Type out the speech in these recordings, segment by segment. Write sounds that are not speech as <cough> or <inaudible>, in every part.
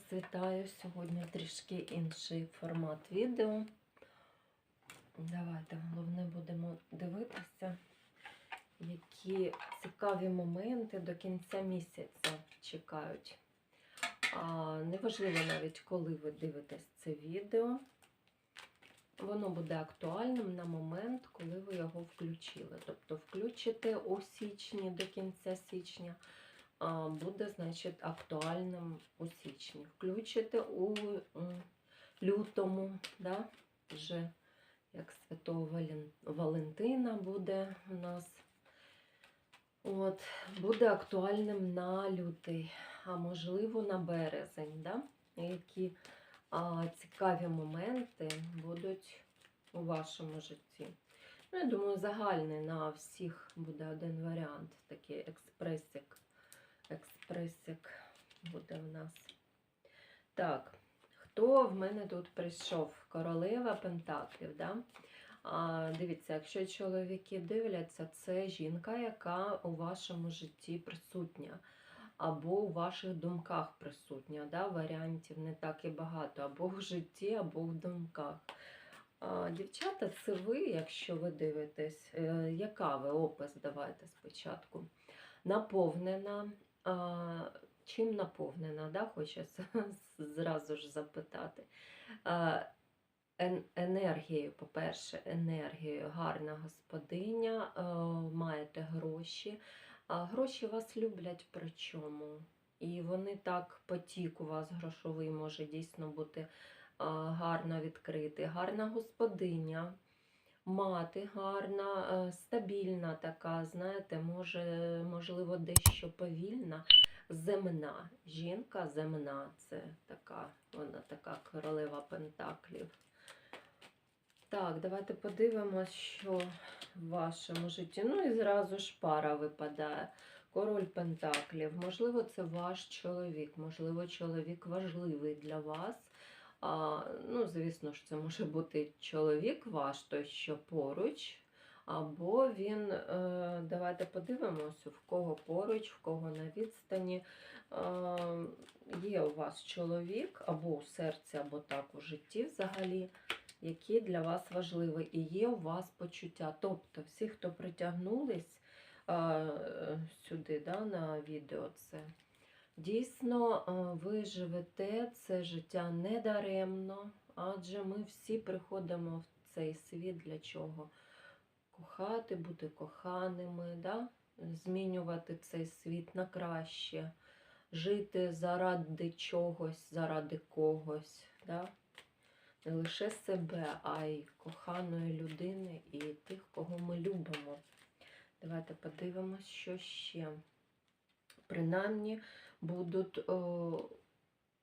вас вітаю. Сьогодні трішки інший формат відео. Давайте головне будемо дивитися, які цікаві моменти до кінця місяця чекають. А, неважливо навіть, коли ви дивитесь це відео. Воно буде актуальним на момент, коли ви його включили. Тобто включите у січні до кінця січня буде, значить, актуальним у січні. Включите у лютому, да? вже як Святого Валентина буде у нас. От, буде актуальним на лютий, а можливо на березень. Да? Які а, цікаві моменти будуть у вашому житті. Ну, я думаю, загальний на всіх буде один варіант, такий експресик експресик буде в нас. Так, хто в мене тут прийшов? Королева Пентаклів, да? А, дивіться, якщо чоловіки дивляться, це жінка, яка у вашому житті присутня, або у ваших думках присутня. Да? Варіантів не так і багато, або в житті, або в думках. А, дівчата, це ви, якщо ви дивитесь, е, яка ви опис давайте спочатку. Наповнена, а, чим наповнена, да, хочеться <laughs> зразу ж запитати. Енергією, по-перше, енергією, гарна господиня, маєте гроші. Гроші вас люблять причому. І вони так, потік у вас грошовий може дійсно бути гарно відкритий. Гарна господиня, мати гарна, е, стабільна така, знаєте, може, можливо, дещо повільна, земна. Жінка земна, це така, вона така королева Пентаклів. Так, давайте подивимось, що в вашому житті. Ну і зразу ж пара випадає. Король Пентаклів. Можливо, це ваш чоловік, можливо, чоловік важливий для вас. А, ну, звісно ж, це може бути чоловік ваш, той, що поруч, або він, е, давайте подивимося, в кого поруч, в кого на відстані. Е, є у вас чоловік, або у серці, або так у житті взагалі, які для вас важливі, і є у вас почуття. Тобто, всі, хто притягнулись е, сюди, да, на відео, це. Дійсно, е, ви живете це життя недаремно, адже ми всі приходимо в цей світ для чого? Кохати, бути коханими, да? змінювати цей світ на краще, жити заради чогось, заради когось. Да? Не лише себе, а й коханої людини і тих, кого ми любимо. Давайте подивимось, що ще. Принаймні будуть о,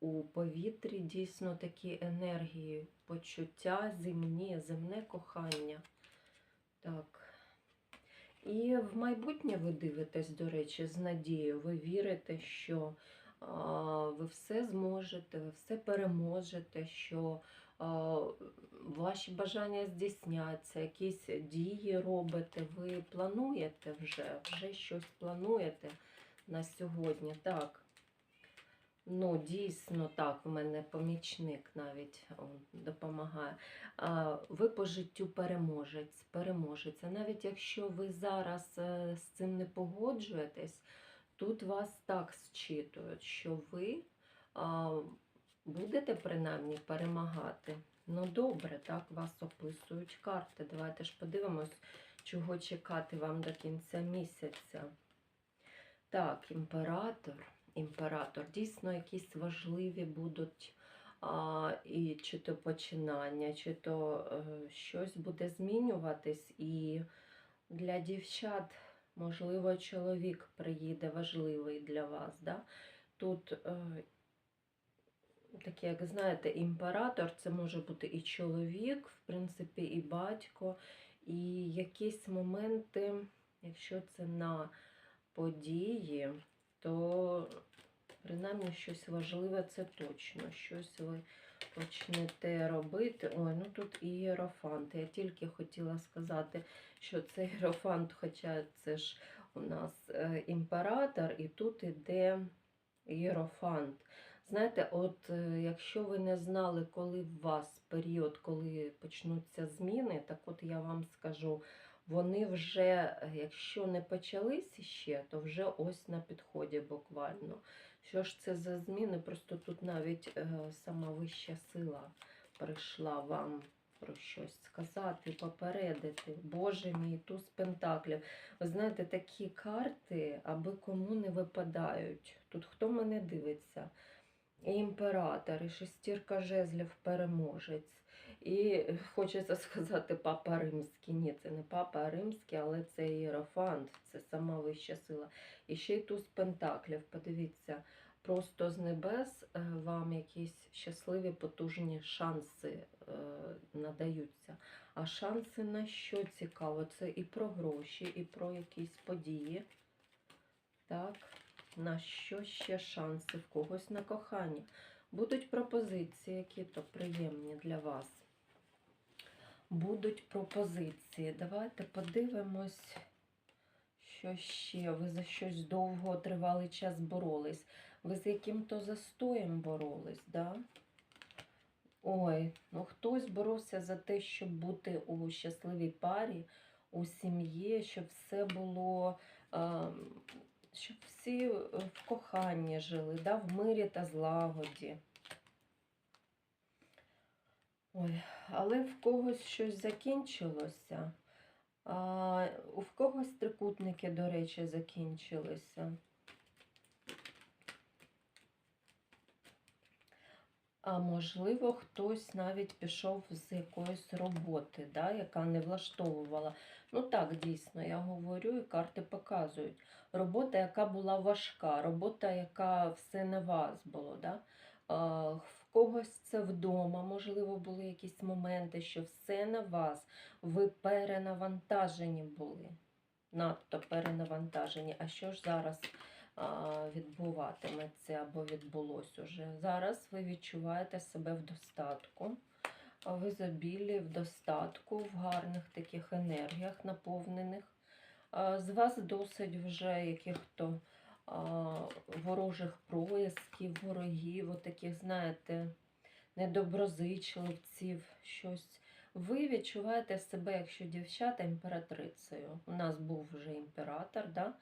у повітрі дійсно такі енергії, почуття земні, земне кохання. Так. І в майбутнє ви дивитесь, до речі, з надією. Ви вірите, що а, ви все зможете, ви все переможете, що а, ваші бажання здійсняться, якісь дії робите, ви плануєте вже, вже щось плануєте на сьогодні. Так. Ну, дійсно, так, в мене помічник навіть допомагає. Ви по життю переможець, переможець. А навіть якщо ви зараз е, з цим не погоджуєтесь, тут вас так зчитують, що ви будете принаймні перемагати. Ну, добре, так вас описують карти. Давайте ж подивимось, чого чекати вам до кінця місяця. Так, імператор. Імператор. Дійсно, якісь важливі будуть а, і чи то починання, чи то е, щось буде змінюватись. І для дівчат, можливо, чоловік приїде важливий для вас. Да? Тут, е, таке, як знаєте, імператор це може бути і чоловік, в принципі, і батько, і якісь моменти, якщо це на події, то принаймні щось важливе це точно. Щось ви почнете робити. Ой, ну тут і ієрофант. Я тільки хотіла сказати, що це ієрофант, хоча це ж у нас е, імператор, і тут іде ієрофант. Знаєте, от е, якщо ви не знали, коли в вас період, коли почнуться зміни, так от я вам скажу, вони вже, е, якщо не почались ще, то вже ось на підході буквально. Що ж це за зміни? Просто тут навіть е, сама вища сила прийшла вам про щось сказати, попередити. Боже мій, туз пентаклів. Ви знаєте, такі карти, аби кому не випадають. Тут хто мене дивиться? Імператор, і шестірка жезлів переможець. І хочеться сказати папа римський. Ні, це не папа римський, але це іерофант, це сама вища сила. І ще й туз пентаклів. Подивіться, просто з небес е, вам якісь щасливі потужні шанси е, надаються. А шанси на що цікаво? Це і про гроші, і про якісь події. Так, на що ще шанси? В когось на кохання. Будуть пропозиції, які то приємні для вас. Будуть пропозиції. Давайте подивимось, що ще. Ви за щось довго тривалий час боролись. Ви з яким-то застоєм боролись, да? Ой, ну хтось боровся за те, щоб бути у щасливій парі, у сім'ї, щоб все було, а, щоб всі в коханні жили, да, в мирі та злагоді. Ой, але в когось щось закінчилося. А, в когось трикутники, до речі, закінчилися. А можливо, хтось навіть пішов з якоїсь роботи, да, яка не влаштовувала. Ну так, дійсно, я говорю, і карти показують. Робота, яка була важка, робота, яка все на вас було. Да? В когось це вдома, можливо, були якісь моменти, що все на вас, ви перенавантажені були. Надто перенавантажені. А що ж зараз відбуватиметься або відбулось уже? Зараз ви відчуваєте себе в достатку, в ізобілі, в достатку, в гарних таких енергіях наповнених. З вас досить вже яких-то ворожих проясків, ворогів, отаких, знаєте, недоброзичливців, щось. Ви відчуваєте себе, якщо дівчата, імператрицею. У нас був вже імператор, да?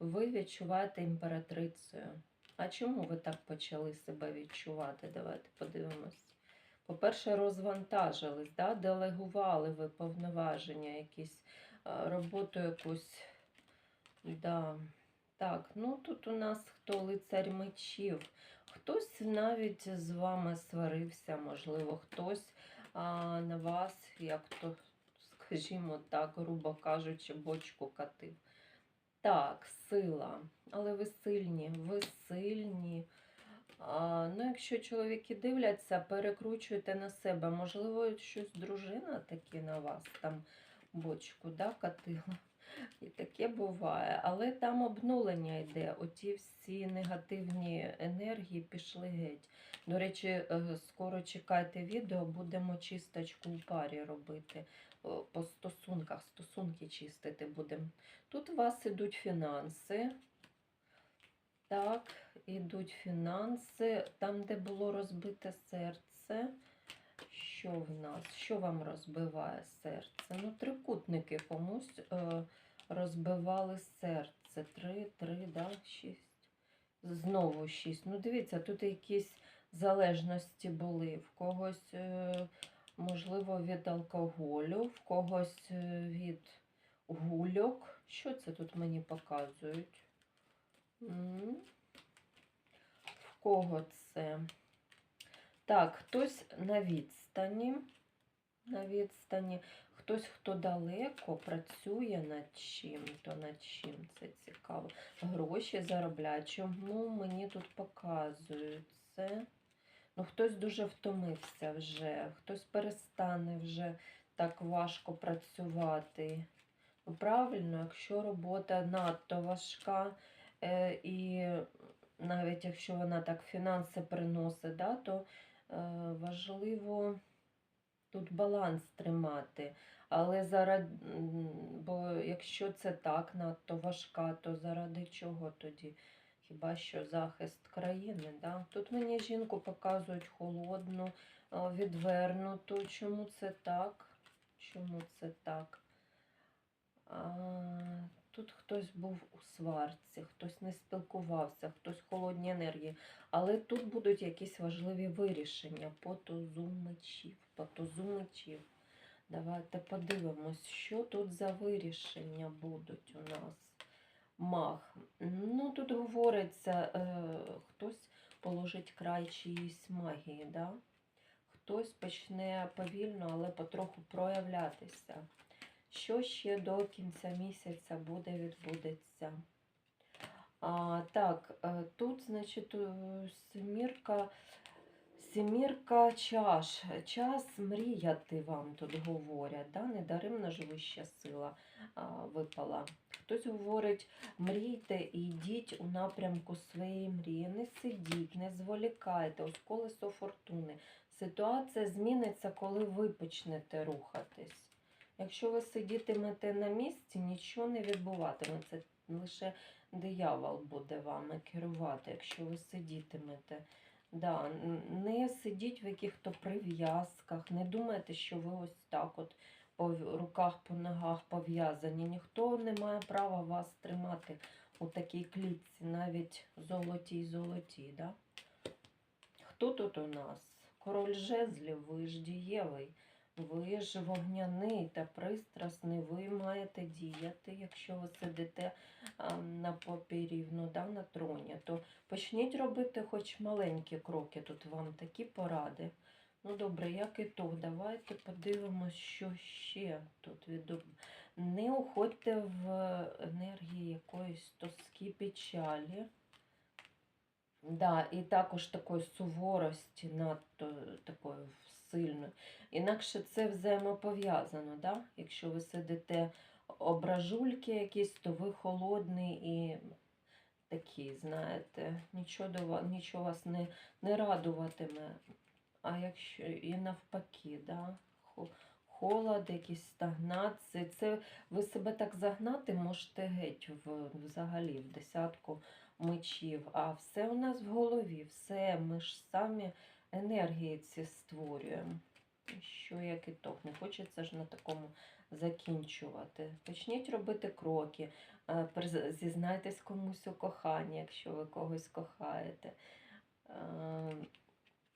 ви відчуваєте імператрицею. А чому ви так почали себе відчувати? Давайте подивимось. По-перше, розвантажились, да? делегували ви повноваження, якісь роботу якусь. Да. Так, ну тут у нас хто лицар мечів. Хтось навіть з вами сварився, можливо, хтось а, на вас, як то, скажімо так, грубо кажучи, бочку катив. Так, сила. Але ви сильні, ви сильні. Ну, якщо чоловіки дивляться, перекручуйте на себе. Можливо, щось дружина таки на вас там бочку да, катила. І таке буває. Але там обнулення йде. Оті всі негативні енергії пішли геть. До речі, е, скоро чекайте відео, будемо чисточку у парі робити. По стосунках, стосунки чистити будемо. Тут у вас ідуть фінанси. Так, ідуть фінанси. Там, де було розбите серце. Що в нас? Що вам розбиває серце? Ну, трикутники комусь е, розбивали серце. Три, три, да, шість. Знову шість. Ну, дивіться, тут якісь залежності були. В когось, е, можливо, від алкоголю, в когось е, від гульок. Що це тут мені показують? В кого це? Так, хтось на відстані. На відстані. Хтось, хто далеко працює над чим-то, над чим це цікаво. Гроші заробляє. Чому мені тут показують це? Ну, хтось дуже втомився вже, хтось перестане вже так важко працювати. Ну, правильно, якщо робота надто важка, і навіть якщо вона так фінанси приносить, да, то е, важливо тут баланс тримати. Але заради, бо якщо це так надто важка, то заради чого тоді? хіба що захист країни. Да? Тут мені жінку показують холодну, відвернуту. Чому це так? Чому це так? А, тут хтось був у сварці, хтось не спілкувався, хтось холодні енергії. Але тут будуть якісь важливі вирішення по тузу мечів, по тузу мечів. Давайте подивимось, що тут за вирішення будуть у нас. Мах. Ну, тут говориться, е, хтось положить край чиїсь магії, да? хтось почне повільно, але потроху проявлятися. Що ще до кінця місяця буде відбудеться? А, так, е, тут, значить, е, семірка, семірка чаш. Час мріяти вам тут говорять. Да? Недаремно вища сила а, випала. Хтось говорить, мрійте і йдіть у напрямку своєї мрії. Не сидіть, не зволікайте, ось колесо фортуни. Ситуація зміниться, коли ви почнете рухатись. Якщо ви сидітимете на місці, нічого не відбуватиметься. Лише диявол буде вами керувати, якщо ви сидітимете. Да, не сидіть в яких-то прив'язках, не думайте, що ви ось так от по руках, по ногах пов'язані. Ніхто не має права вас тримати у такій клітці, навіть золотій золотій. Да? Хто тут у нас? Король жезлів, ви ж дієвий. Ви ж вогняний та пристрасний, ви маєте діяти, якщо ви сидите на попі рівно да, на троні, то почніть робити хоч маленькі кроки. Тут вам такі поради. Ну добре, як ітог, давайте подивимось, що ще тут від... Не уходьте в енергії якоїсь тоски печалі. Да, і також такої суворості надто такої сильної. Інакше це взаємопов'язано. Да? Якщо ви сидите ображульки якісь, то ви холодний і такий, знаєте, нічого, до вас, нічого вас не, не радуватиме. А якщо і навпаки, да? холод, якісь стагнації, це ви себе так загнати можете геть в, взагалі в десятку мечів. А все у нас в голові, все, ми ж самі енергії ці створюємо. Що як ітог, не хочеться ж на такому закінчувати. Почніть робити кроки, е, зізнайтесь комусь у коханні, якщо ви когось кохаєте. Е,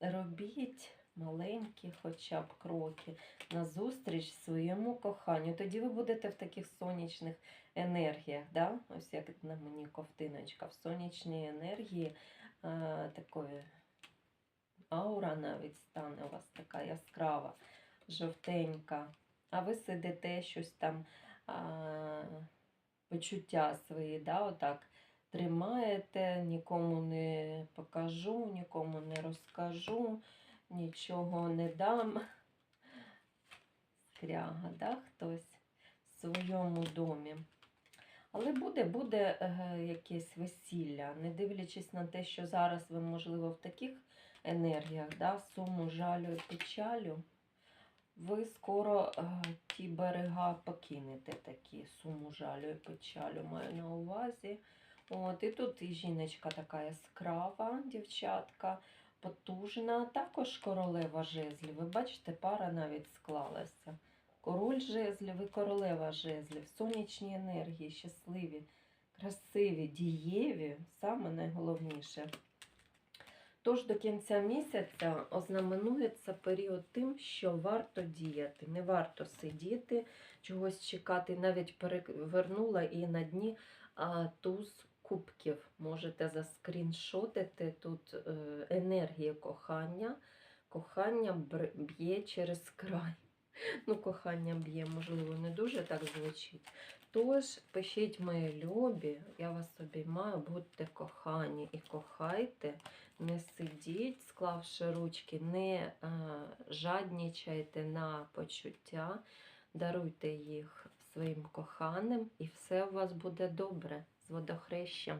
Робіть маленькі хоча б кроки назустріч своєму коханню. Тоді ви будете в таких сонячних енергіях. Да? Ось як на мені ковтиночка, в сонячній енергії е, такої аура навіть стане у вас така яскрава, жовтенька. А ви сидите щось там а, почуття свої, да, отак тримаєте, нікому не покажу, нікому не розкажу, нічого не дам. Скряга, да, хтось в своєму домі. Але буде, буде е, якесь весілля, не дивлячись на те, що зараз ви, можливо, в таких енергіях, да, суму, жалю і печалю, ви скоро е, ті берега покинете такі суму, жалю і печалю, маю на увазі. От, і тут і жіночка така яскрава, дівчатка, потужна, також королева жезлів. Ви бачите, пара навіть склалася. Король жезлів і королева жезлів, сонячні енергії, щасливі, красиві, дієві, саме найголовніше. Тож до кінця місяця ознаменується період тим, що варто діяти. Не варто сидіти, чогось чекати. Навіть перевернула і на дні а, туз кубків. Можете заскріншотити тут е, енергія кохання. Кохання б'є через край. <laughs> Ну, кохання б'є, можливо, не дуже так звучить. Тож, пишіть мої любі, я вас обіймаю, будьте кохані і кохайте, не сидіть, склавши ручки, не а, жаднічайте на почуття, даруйте їх своїм коханим, і все у вас буде добре. З водохрещем.